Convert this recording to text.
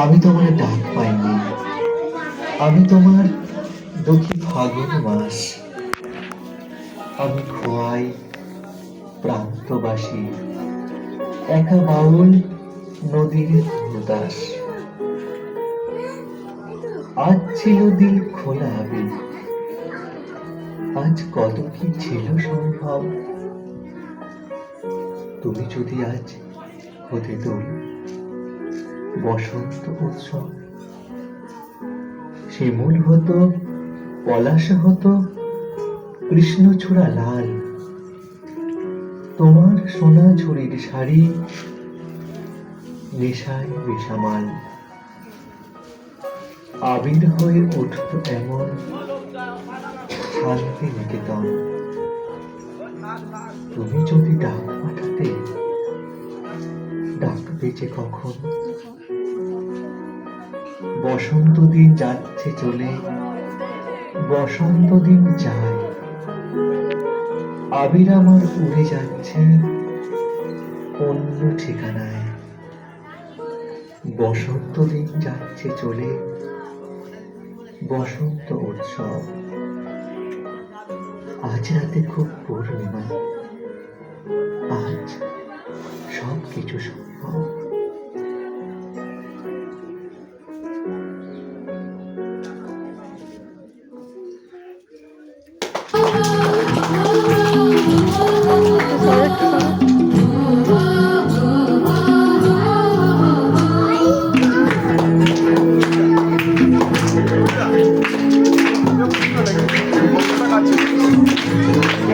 আমি তোমার ডাক পাইনি। আমি তোমার দুঃখী ফাগুন মাস আমি খোয়াই প্রান্তবাসী। একা বাউল নদীর দাস আজ ছিল দিল খোলা আমি আজ কত কি ছিল সম্ভব? তুমি যদি আজ হতে দোল বসন্ত উৎসব, শিমুল হতো, পলাশ হতো কৃষ্ণচূড়া লাল, তোমার সোনা ঝুড়ির শাড়ি নেশায় বেসামাল আবির হয়ে উঠত এমন শান্তি নিকেতন তুমি যদি ডাক পাঠাতে, ডাকবে যে কখন? বসন্ত দিন যাচ্ছে চলে, বসন্ত দিন যায়। আবির আমার উড়ে যাচ্ছে অন্য ঠিকানায়। বসন্ত দিন যাচ্ছে চলে, বসন্ত উৎসব। আজ রাতে খুব পূর্ণিমা। আজ সব কিছু সম্ভব।